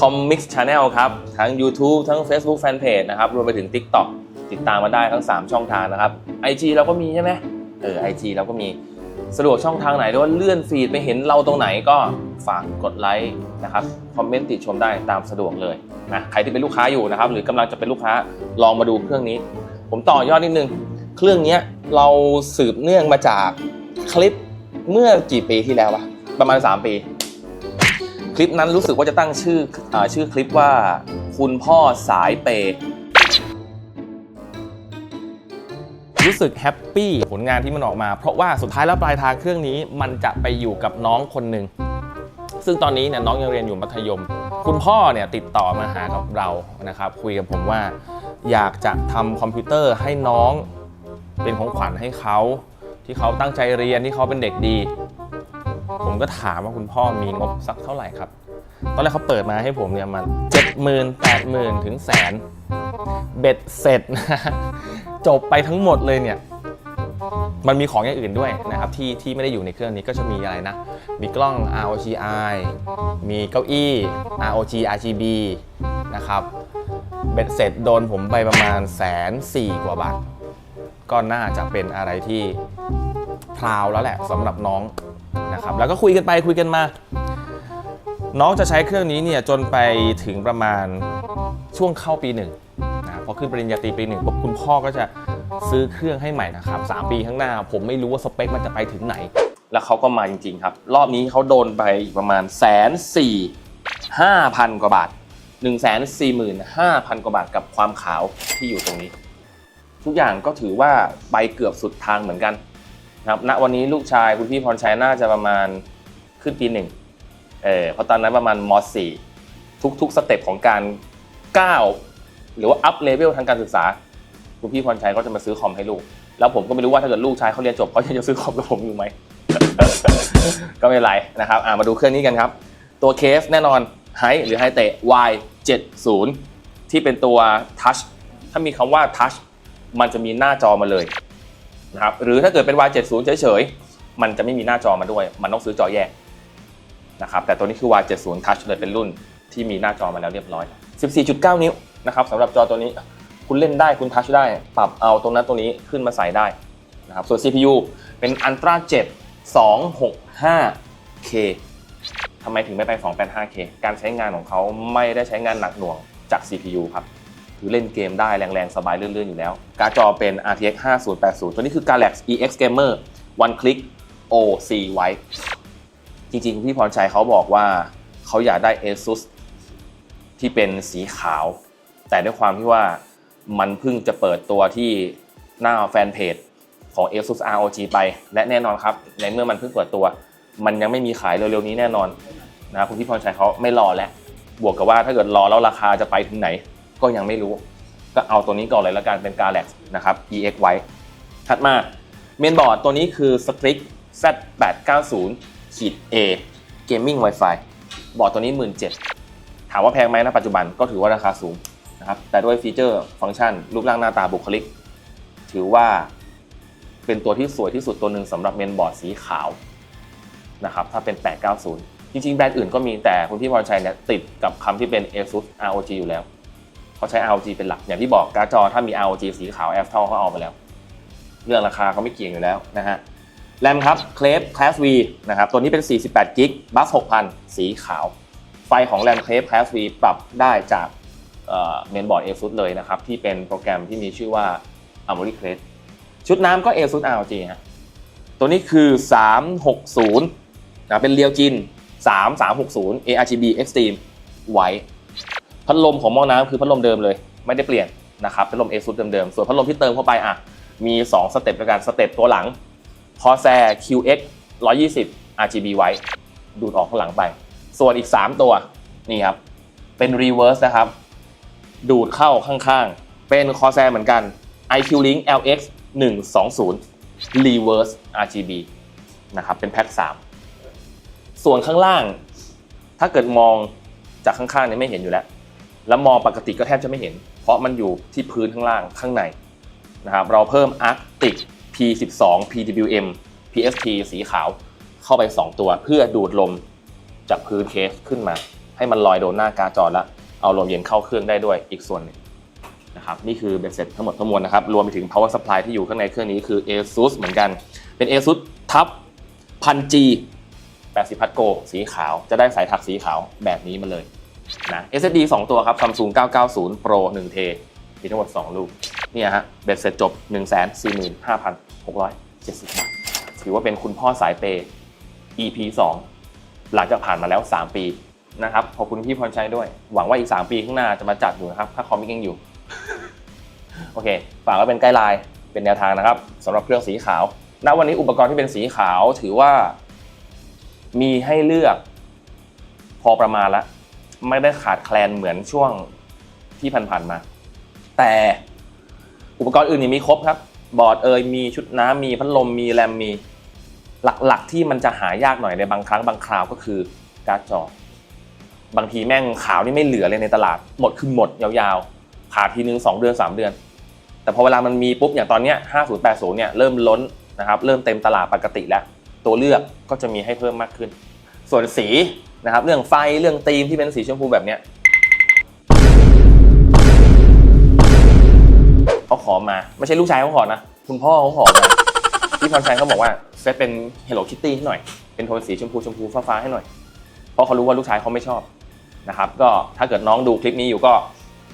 Comics Channel ครับ ทั้ง YouTube ทั้ง Facebook Fanpage นะครับ รวมไปถึง TikTok ติดตามมาได้ทั้ง 3 ช่องทางนะครับ IG เราก็มีใช่ไหมเออ IG เราก็มีสะดวกช่องทางไหนหรือว่าเลื่อนฟีดไปเห็นเราตรงไหนก็ฝากกดไลค์นะครับ คอมเมนต์ติชมได้ตามสะดวกเลยนะใครที่เป็นลูกค้าอยู่นะครับ หรือกำลังจะเป็นลูกค้าลองมาดูเครื่องนี้ ผมต่อยอดนิดนึง เครื่องนี้เราสืบเนื่องมาจากคลิปเมื่อกี่ปีที่แล้ววะประมาณ 3 ปี คลิปนั้นรู้สึกว่าจะตั้งชื่ออชื่อคลิปว่า คุณพ่อสายเปย์รู้สึกแฮปปี้ผลงานที่มันออกมา เพราะว่าสุดท้ายแล้วปลายทางเครื่องนี้ มันจะไปอยู่กับน้องคนหนึ่งซึ่งตอนนี้เนี่ยน้องยังเรียนอยู่มัธยม คุณพ่อเนี่ยติดต่อมาหากับเรานะครับคุยกับผมว่าอยากจะทำคอมพิวเตอร์ให้น้องเป็นของขวัญให้เขา ที่เขาตั้งใจเรียนที่เขาเป็นเด็กดี ผมก็ถามว่าคุณพ่อมีงบสักเท่าไหร่ครับ ตอนแรกเขาเปิดมาให้ผมเนี่ยมันเจ็ดหมื่นแปดหมื่นถึงแสนเบ็ดเสร็จนะจบไปทั้งหมดเลยเนี่ยมันมีของอย่างอื่นด้วยนะครับที่ที่ไม่ได้อยู่ในเครื่องนี้ก็จะมีอะไรนะ มีกล้อง ROGI มีเก้าอี้ ROG RGB นะครับเบ็ดเสร็จโดนผมไปประมาณแสนสี่กว่าบาท ก็น่าจะเป็นอะไรที่พราวแล้วแหละสำหรับน้อง นะครับแล้วก็คุยกันไปคุยกันมา น้องจะใช้เครื่องนี้เนี่ยจนไปถึงประมาณช่วงเข้าปีหนึ่งนะพอขึ้นปริญญาตรีปีหนึ่งปุ๊บคุณพ่อก็จะซื้อเครื่องให้ใหม่นะครับสามปีข้างหน้า ผมไม่รู้ว่าสเปคมันจะไปถึงไหน แล้วเขาก็มาจริง ๆ ครับ รอบนี้เขาโดนไปอีกประมาณแสนสี่ห้าพันกว่าบาท1นึ่งแสนสี่หมื่นห้าพันกว่าบาทกับความขาวที่อยู่ตรงนี้ ทุกอย่างก็ถือว่าไปเกือบสุดทางเหมือนกัน ครับณวันนี้ลูกชายคุณพี่พรชัยน่าจะประมาณขึ้นปีหนึ่งเออเพราะตอนนั้นประมาณม .4 ทุกๆสเต็ปของการก้าวหรือว่าอัพเลเวลทางการศึกษา คุณพี่พรชัยก็จะมาซื้อคอมให้ลูก แล้วผมก็ไม่รู้ว่าถ้าเกิดลูกชายเขาเรียนจบเขาจะซื้อคอมกับผมอยู่ไหม ก็ไม่เป็นไรนะครับอ่ามาดูเครื่องนี้กันครับ ตัวเคสแน่นอนไฮหรือไฮเตะ Y70 ที่เป็นตัว Touch ถ้ามีคำว่า Touch มันจะมีหน้าจอมาเลย นะครับหรือถ้าเกิดเป็น Y70 เฉยๆ มันจะไม่มีหน้าจอมาด้วย มันต้องซื้อจอแยกนะครับแต่ตัวนี้คือ Y70 Touch เลยเป็นรุ่นที่มีหน้าจอมาแล้วเรียบร้อย 14.9 นิ้วนะครับสำหรับจอตัวนี้คุณเล่นได้คุณทัชได้ ปรับเอาตรงนั้นตรงนี้ขึ้นมาใส่ได้นะครับส่วน CPU เป็น Ultra 7 265K ทำไมถึงไม่ไป 285K การใช้งานของเขาไม่ได้ใช้งานหนักหน่วงจาก CPU ครับ คือเล่นเกมได้แรงๆ สบายเลื่อนๆ อยู่แล้ว การ์ดจอเป็น RTX 5080 ตัวนี้คือ galaxy EX Gamer One Click OC White จริงๆ พี่พรชัยเขาบอกว่าเขาอยากได้ ASUS ที่เป็นสีขาว แต่ด้วยความที่ว่ามันเพิ่งจะเปิดตัวที่หน้าแฟนเพจของ ASUS ROG ไป และแน่นอนครับ ในเมื่อมันเพิ่งเปิดตัว มันยังไม่มีขายเร็วๆ นี้แน่นอนนะคุณพี่พรชัยเขาไม่รอแล้ว บวกกับว่าถ้าเกิดรอแล้วราคาจะไปถึงไหน ก็ยังไม่รู้ ก็เอาตัวนี้ก่อนเลยละกันเป็น Galax นะครับ EX White ถัดมาเมนบอร์ดตัวนี้คือ Strix Z890 ขีด A Gaming Wi-Fi บอร์ดตัวนี้ 17,000ถามว่าแพงไหมนะปัจจุบันก็ถือว่าราคาสูงนะครับแต่ด้วยฟีเจอร์ฟังก์ชัน รูปร่างหน้าตาบุคลิก ถือว่าเป็นตัวที่สวยที่สุดตัวหนึ่งสำหรับเมนบอร์ดสีขาวนะครับถ้าเป็น 890 จริงๆ แบรนด์อื่นก็มีแต่คุณพี่พรชัยเนี่ยติดกับคำที่เป็น ASUS ROG อยู่แล้ว เขาใช้ ROG เป็นหลักอย่างที่บอกการ์ดจอถ้ามี ROG สีขาว a f t a l เขาเอาไปแล้ว เรื่องราคาเขาไม่เกี่ยงอยู่แล้วนะฮะแรมครับ c l a v Class V นะครับตัวนี้เป็น 48 g b บัส 6,000 สีขาว ไฟของแรม c l a v Class V ปรับได้จากเมนบอร์ด ASUS เลยนะครับ ที่เป็นโปรแกรมที่มีชื่อว่า Armory Crest ชุดน้ำก็ ASUS ROG ฮะตัวนี้คือ 360นะเป็นเรียวจิน 3360 ARGB Extreme White พัดลมของหม้อน้ำคือพัดลมเดิมเลย ไม่ได้เปลี่ยนนะครับพัดลม ASUS เดิมๆส่วนพัดลมที่เติมเข้าไปอะมี2สเต็ปด้วยกันสเต็ปตัวหลัง Corsair QX 120 RGB White ดูดออกข้างหลังไป ส่วนอีก 3 ตัวนี่ครับเป็น Reverse นะครับ ดูดเข้าข้างๆ เป็น Corsair เหมือนกัน IQ Link LX 120 Reverse RGB นะครับเป็นแพ็ค3 ส่วนข้างล่าง ถ้าเกิดมองจากข้างๆเนี่ยไม่เห็นอยู่แล้ว แล้วมองปกติก็แทบจะไม่เห็น เพราะมันอยู่ที่พื้นข้างล่างข้างในนะครับเราเพิ่ม Arctic P12 PWM PST สีขาวเข้าไป 2 ตัว เพื่อดูดลมจากพื้นเคสขึ้นมา ให้มันลอยโดนหน้าการจอแล้วเอาลมเย็นเข้าเครื่องได้ด้วยอีกส่วนหนึ่งนะครับนี่คือเบ็ดเสร็จทั้งหมดทั้งมวลนะครับรวมไปถึง power supply ที่อยู่ข้างในเครื่องนี้คือ ASUS เหมือนกันเป็น ASUS ทับพัน G 80พัดโกสีขาวจะได้สายถักสีขาวแบบนี้มาเลย นะ SSD 2 ตัวครับ Samsung 990 Pro 1 t มีทั้งหมด 2 ลูก เนี่ยฮะ เบ็ดเสร็จจบ 145,670 บาท ถือว่าเป็นคุณพ่อสายเปย์ EP 2 หลังจากผ่านมาแล้ว 3 ปีนะครับ ขอบคุณพี่พรชัยด้วย หวังว่าอีก 3 ปีข้างหน้าจะมาจัดอยู่นะครับ ถ้าคอมมิกยังอยู่ โอเค ฝากไว้เป็นไกด์ไลน์ เป็นแนวทางนะครับสำหรับเครื่องสีขาว ณ วันนี้อุปกรณ์ที่เป็นสีขาวถือว่ามีให้เลือกพอประมาณละ ไม่ได้ขาดแคลนเหมือนช่วงที่ผ่านๆมา แต่อุปกรณ์อื่นนี่มีครบครับ บอร์ดเอยมีชุดน้ำมีพัดลมมีแรมมีหลักๆที่มันจะหายากหน่อยในบางครั้งบางคราวก็คือการ์ดจอบางทีแม่งขาวนี่ไม่เหลือเลยในตลาด หมดคือหมดยาวๆ ขาดทีนึง2 เดือน 3 เดือน แต่พอเวลามันมีปุ๊บอย่างตอนเนี้ย5080 เนี่ยเริ่มล้นนะครับ เริ่มเต็มตลาดปกติแล้ว ตัวเลือกก็จะมีให้เพิ่มมากขึ้น ส่วนสี นะครับเรื่องไฟเรื่องธีมที่เป็นสีชมพูแบบเนี้ยเขาขอมาไม่ใช่ลูกชายเขาขอนะ คุณพ่อเขาขอมาพี่พรชัยเขาบอกว่าเซตเป็น Hello Kitty ให้หน่อย เป็นโทนสีชมพูชมพูฟ้าๆให้หน่อย เพราะเขารู้ว่าลูกชายเขาไม่ชอบนะครับก็ถ้าเกิดน้องดูคลิปนี้อยู่ก็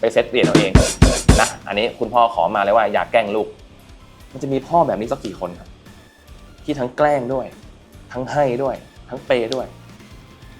ไปเซตเปลี่ยนเอาเองนะอันนี้คุณพ่อขอมาเลยว่าอยากแกล้งลูก มันจะมีพ่อแบบนี้สักกี่คนครับที่ทั้งแกล้งด้วย ทั้งให้ด้วย ทั้งเปย์ด้วย